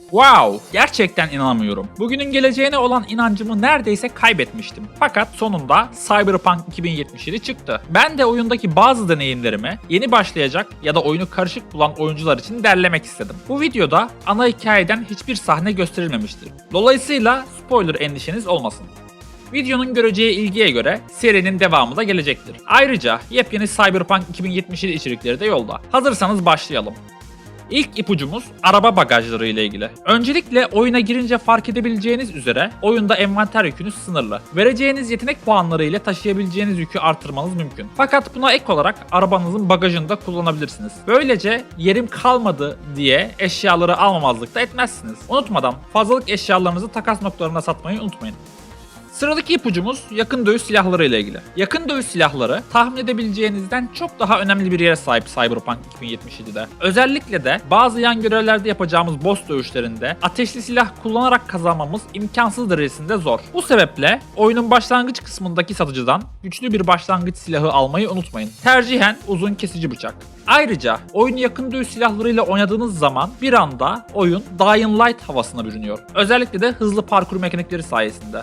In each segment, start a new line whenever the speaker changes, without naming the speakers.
Wow, gerçekten inanamıyorum. Bugünün geleceğine olan inancımı neredeyse kaybetmiştim. Fakat sonunda Cyberpunk 2077 çıktı. Ben de oyundaki bazı deneyimlerimi yeni başlayacak ya da oyunu karışık bulan oyuncular için derlemek istedim. Bu videoda ana hikayeden hiçbir sahne gösterilmemiştir. Dolayısıyla spoiler endişeniz olmasın. Videonun göreceği ilgiye göre serinin devamı da gelecektir. Ayrıca yepyeni Cyberpunk 2077 içerikleri de yolda. Hazırsanız başlayalım. İlk ipucumuz araba bagajları ile ilgili. Öncelikle oyuna girince fark edebileceğiniz üzere oyunda envanter yükünüz sınırlı. Vereceğiniz yetenek puanları ile taşıyabileceğiniz yükü artırmanız mümkün. Fakat buna ek olarak arabanızın bagajını da kullanabilirsiniz. Böylece yerim kalmadı diye eşyaları almamazlık da etmezsiniz. Unutmadan fazlalık eşyalarınızı takas noktalarına satmayı unutmayın. Sıradaki ipucumuz yakın dövüş silahları ile ilgili. Yakın dövüş silahları tahmin edebileceğinizden çok daha önemli bir yere sahip Cyberpunk 2077'de. Özellikle de bazı yan görevlerde yapacağımız boss dövüşlerinde ateşli silah kullanarak kazanmamız imkansız derecesinde zor. Bu sebeple oyunun başlangıç kısmındaki satıcıdan güçlü bir başlangıç silahı almayı unutmayın. Tercihen uzun kesici bıçak. Ayrıca oyunu yakın dövüş silahlarıyla oynadığınız zaman bir anda oyun Dying Light havasına bürünüyor. Özellikle de hızlı parkur mekanikleri sayesinde.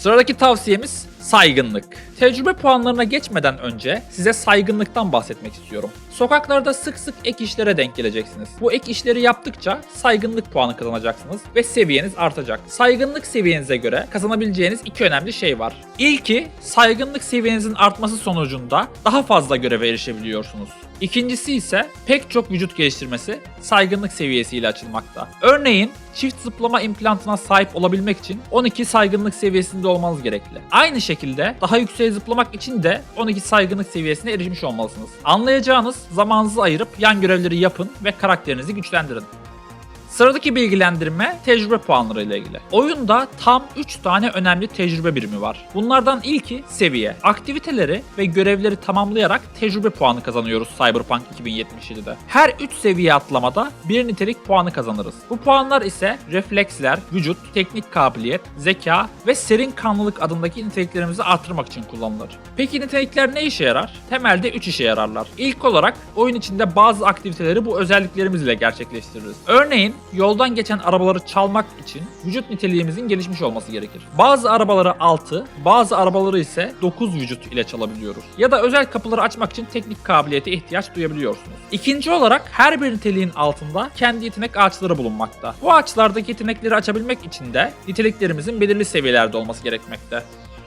Sıradaki tavsiyemiz saygınlık. Tecrübe puanlarına geçmeden önce size saygınlıktan bahsetmek istiyorum. Sokaklarda sık sık ek işlere denk geleceksiniz. Bu ek işleri yaptıkça saygınlık puanı kazanacaksınız ve seviyeniz artacak. Saygınlık seviyenize göre kazanabileceğiniz iki önemli şey var. İlki saygınlık seviyenizin artması sonucunda daha fazla göreve erişebiliyorsunuz. İkincisi ise pek çok vücut geliştirmesi saygınlık seviyesiyle açılmakta. Örneğin çift zıplama implantına sahip olabilmek için 12 saygınlık seviyesinde olmanız gerekli. Aynı şekilde daha yükseğe zıplamak için de 12 saygınlık seviyesine erişmiş olmalısınız. Anlayacağınız zamanınızı ayırıp yan görevleri yapın ve karakterinizi güçlendirin. Sıradaki bilgilendirme tecrübe puanları ile ilgili. Oyunda tam 3 tane önemli tecrübe birimi var. Bunlardan ilki seviye. Aktiviteleri ve görevleri tamamlayarak tecrübe puanı kazanıyoruz Cyberpunk 2077'de. Her 3 seviye atlamada bir nitelik puanı kazanırız. Bu puanlar ise refleksler, vücut, teknik kabiliyet, zeka ve serin kanlılık adındaki niteliklerimizi artırmak için kullanılır. Peki nitelikler ne işe yarar? Temelde 3 işe yararlar. İlk olarak oyun içinde bazı aktiviteleri bu özelliklerimiz ile gerçekleştiririz. Örneğin yoldan geçen arabaları çalmak için vücut niteliğimizin gelişmiş olması gerekir. Bazı arabaları 6, bazı arabaları ise 9 vücut ile çalabiliyoruz. Ya da özel kapıları açmak için teknik kabiliyete ihtiyaç duyabiliyorsunuz. İkinci olarak her bir niteliğin altında kendi yetenek ağaçları bulunmakta. Bu ağaçlardaki yetenekleri açabilmek için de niteliklerimizin belirli seviyelerde olması gerekmekte.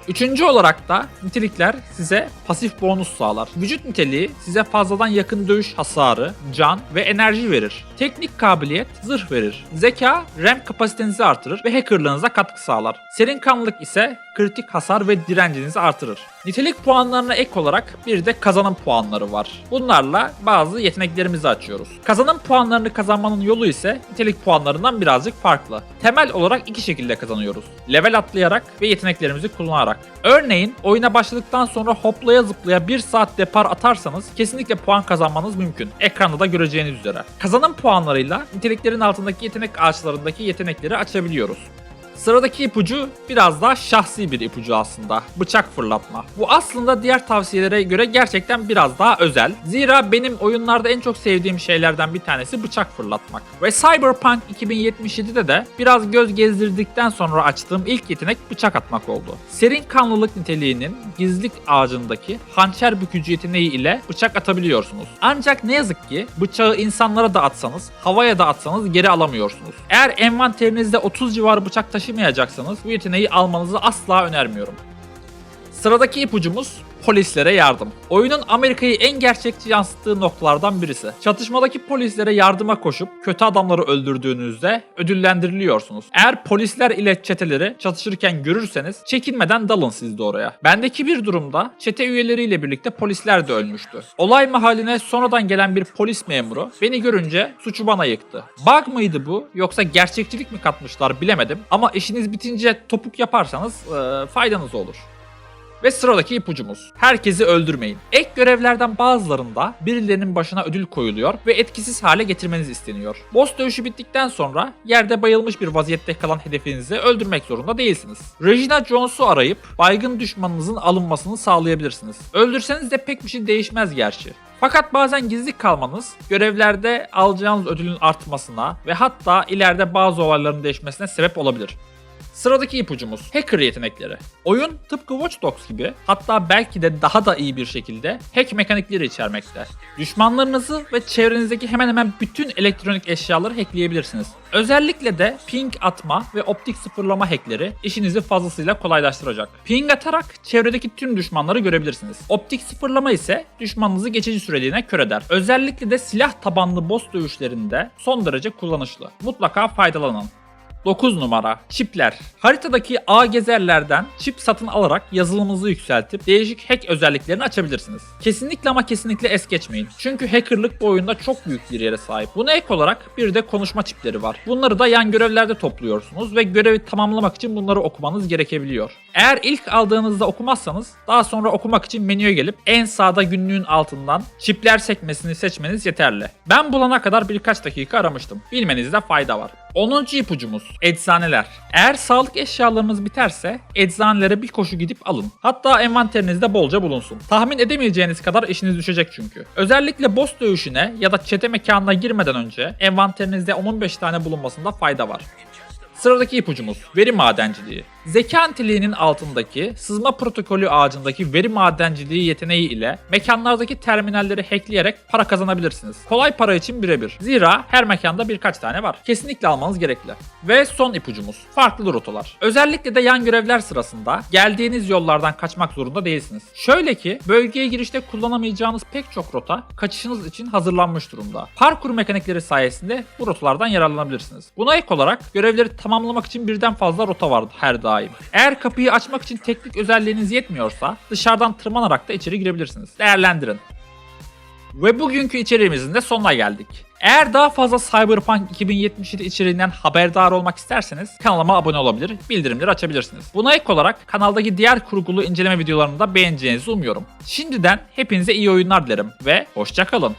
Üçüncü olarak da nitelikler size pasif bonus sağlar. Vücut niteliği size fazladan yakın dövüş hasarı, can ve enerji verir. Teknik kabiliyet zırh verir. Zeka RAM kapasitenizi artırır ve hackerlığınıza katkı sağlar. Serin kanlılık ise kritik hasar ve direncinizi artırır. Nitelik puanlarına ek olarak bir de kazanım puanları var. Bunlarla bazı yeteneklerimizi açıyoruz. Kazanım puanlarını kazanmanın yolu ise nitelik puanlarından birazcık farklı. Temel olarak iki şekilde kazanıyoruz. Level atlayarak ve yeteneklerimizi kullanarak. Örneğin oyuna başladıktan sonra hoplaya zıplaya 1 saat depar atarsanız kesinlikle puan kazanmanız mümkün. Ekranda da göreceğiniz üzere. Kazanım puanlarıyla niteliklerin altındaki yetenek ağaçlarındaki yetenekleri açabiliyoruz. Sıradaki ipucu biraz daha şahsi bir ipucu aslında. Bıçak fırlatma. Bu aslında diğer tavsiyelere göre gerçekten biraz daha özel. Zira benim oyunlarda en çok sevdiğim şeylerden bir tanesi bıçak fırlatmak. Ve Cyberpunk 2077'de de biraz göz gezdirdikten sonra açtığım ilk yetenek bıçak atmak oldu. Serin kanlılık niteliğinin gizlilik ağacındaki hançer bükücü yeteneği ile bıçak atabiliyorsunuz. Ancak ne yazık ki bıçağı insanlara da atsanız, havaya da atsanız geri alamıyorsunuz. Eğer envanterinizde 30 civarı bıçak taşımayacaksanız bu yeteneği almanızı asla önermiyorum. Sıradaki ipucumuz polislere yardım. Oyunun Amerika'yı en gerçekçi yansıttığı noktalardan birisi. Çatışmadaki polislere yardıma koşup kötü adamları öldürdüğünüzde ödüllendiriliyorsunuz. Eğer polisler ile çeteleri çatışırken görürseniz çekinmeden dalın siz de oraya. Bendeki bir durumda çete üyeleriyle birlikte polisler de ölmüştü. Olay mahalline sonradan gelen bir polis memuru beni görünce suçu bana yıktı. Bug mıydı bu yoksa gerçekçilik mi katmışlar bilemedim ama işiniz bitince topuk yaparsanız eee, faydanız olur. Ve sıradaki ipucumuz. Herkesi öldürmeyin. Ek görevlerden bazılarında birilerinin başına ödül koyuluyor ve etkisiz hale getirmeniz isteniyor. Boss dövüşü bittikten sonra yerde bayılmış bir vaziyette kalan hedefinizi öldürmek zorunda değilsiniz. Regina Jones'u arayıp baygın düşmanınızın alınmasını sağlayabilirsiniz. Öldürseniz de pek bir şey değişmez gerçi. Fakat bazen gizli kalmanız görevlerde alacağınız ödülün artmasına ve hatta ileride bazı olayların değişmesine sebep olabilir. Sıradaki ipucumuz hacker yetenekleri. Oyun tıpkı Watch Dogs gibi hatta belki de daha da iyi bir şekilde hack mekanikleri içermekte. Düşmanlarınızı ve çevrenizdeki hemen hemen bütün elektronik eşyaları hackleyebilirsiniz. Özellikle de ping atma ve optik sıfırlama hackleri işinizi fazlasıyla kolaylaştıracak. Ping atarak çevredeki tüm düşmanları görebilirsiniz. Optik sıfırlama ise düşmanınızı geçici süreliğine kör eder. Özellikle de silah tabanlı boss dövüşlerinde son derece kullanışlı. Mutlaka faydalanın. 9 numara çipler. Haritadaki ağ gezerlerden çip satın alarak yazılımınızı yükseltip değişik hack özelliklerini açabilirsiniz. Kesinlikle ama kesinlikle es geçmeyin. Çünkü hackerlık bu oyunda çok büyük bir yere sahip. Buna ek olarak bir de konuşma çipleri var. Bunları da yan görevlerde topluyorsunuz ve görevi tamamlamak için bunları okumanız gerekebiliyor. Eğer ilk aldığınızda okumazsanız daha sonra okumak için menüye gelip en sağda günlüğün altından çipler sekmesini seçmeniz yeterli. Ben bulana kadar birkaç dakika aramıştım. Bilmenizde fayda var. 10. ipucumuz eczaneler. Eğer sağlık eşyalarınız biterse eczanelere bir koşu gidip alın. Hatta envanterinizde bolca bulunsun. Tahmin edemeyeceğiniz kadar işiniz düşecek çünkü. Özellikle boss dövüşüne ya da çete mekanına girmeden önce envanterinizde 10-15 tane bulunmasında fayda var. Sıradaki ipucumuz veri madenciliği. Zeka niteliğinin altındaki sızma protokolü ağacındaki veri madenciliği yeteneği ile mekanlardaki terminalleri hackleyerek para kazanabilirsiniz. Kolay para için birebir. Zira her mekanda birkaç tane var. Kesinlikle almanız gerekli. Ve son ipucumuz farklı rotalar. Özellikle de yan görevler sırasında geldiğiniz yollardan kaçmak zorunda değilsiniz. Şöyle ki bölgeye girişte kullanamayacağınız pek çok rota kaçışınız için hazırlanmış durumda. Parkur mekanikleri sayesinde bu rotalardan yararlanabilirsiniz. Buna ek olarak görevleri tamamlamak için birden fazla rota vardı her daim. Eğer kapıyı açmak için teknik özelliğiniz yetmiyorsa dışarıdan tırmanarak da içeri girebilirsiniz. Değerlendirin. Ve bugünkü içeriğimizin de sonuna geldik. Eğer daha fazla Cyberpunk 2077 içeriğinden haberdar olmak isterseniz kanalıma abone olabilir, bildirimleri açabilirsiniz. Buna ek olarak kanaldaki diğer kurgulu inceleme videolarını da beğeneceğinizi umuyorum. Şimdiden hepinize iyi oyunlar dilerim ve hoşçakalın.